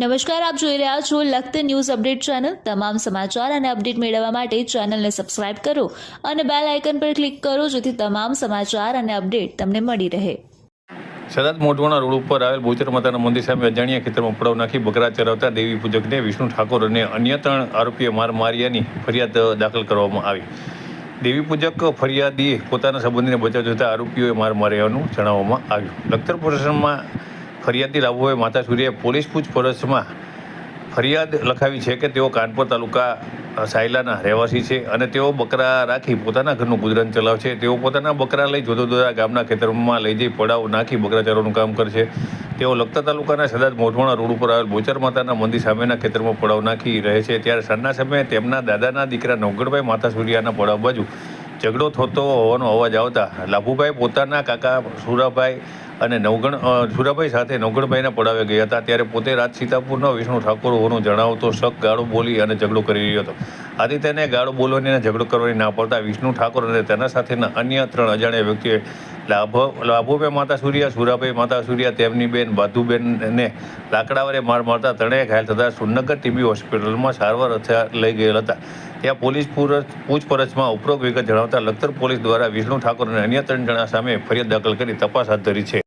નમસ્કાર, આપ જોઈ રહ્યા છો લખત ન્યૂઝ અપડેટ ચેનલ. તમામ સમાચાર અને અપડેટ મેળવવા માટે ચેનલને સબસ્ક્રાઇબ કરો અને બેલ આઇકન પર ક્લિક કરો જેથી તમામ સમાચાર અને અપડેટ તમને મળી રહે. સદાત મોટવાણા રોડ ઉપર આવેલ બોચર માતાના મંદિર સામે અજાણ્યા ખેતરમાં પડાવ નાખી બકરા ચરાવતા દેવી પૂજકને વિષ્ણુ ઠાકોર અને અન્ય ત્રણ આરોપીએ માર માર્યાની ફરિયાદ દાખલ કરવામાં આવી. દેવી પૂજક ફરિયાદીએ પોતાના સંબંધીને બચાવ જોતા આરોપીઓએ માર માર્યાનું જણાવવામાં આવ્યું. લખતર પોલીસમાં ફરિયાદી લાભુભાઈ માતા સૂર્ય પોલીસ પૂછપરછમાં ફરિયાદ લખાવી છે કે તેઓ કાનપુર તાલુકા સાયલાના રહેવાસી છે અને તેઓ બકરા રાખી પોતાના ઘરનું ગુજરાન ચલાવે છે તેઓ પોતાના બકરા લઈ જોતા ગામના ખેતરમાં લઈ જઈ પડાવ નાખી બકરાચારોનું કામ કરે છે તેઓ લખતા તાલુકાના સદાજ મોઢવાણા રોડ ઉપર આવેલ બોચર માતાના મંદિર સામેના ખેતરમાં પડાવ નાખી રહે છે. ત્યારે સાંજના સમયે તેમના દાદાના દીકરા નવગણભાઈ માતા સૂર્યાના પડાવ બાજુ ઝઘડો થતો હોવાનો અવાજ આવતા લાભુભાઈ પોતાના કાકા સુરાભાઈ અને નવગણ સુરાભાઈ સાથે નવગણભાઈના પડાવે ગયા હતા. ત્યારે પોતે રાજ સીતાપુરનો વિષ્ણુ ઠાકોર હોવાનું જણાવતો શક ગાળો બોલી અને ઝઘડો કરી રહ્યો હતો. આથી તેને ગાળો બોલવાની અને ઝઘડો કરવાની ના પડતા વિષ્ણુ ઠાકોર અને તેના સાથેના અન્ય ત્રણ અજાણ્યા વ્યક્તિએ લાભો લાભુભાઈ માતા સૂર્યા સુરાભાઈ માતા સૂર્યા, તેમની બેન બાધુબેનને લાકડાવરે માર મારતા ત્રણેય ઘાયલ થતા સુરનગર ટીબી હોસ્પિટલમાં સારવાર અર્થે લઈ ગયેલ હતા. ત્યાં પોલીસ પૂછપરછમાં ઉપરોક્ત વિગત જણાવતા લખતર પોલીસ દ્વારા વિષ્ણુ ઠાકોર અને અન્ય ત્રણ જણા સામે ફરિયાદ દાખલ કરી તપાસ હાથ ધરી છે.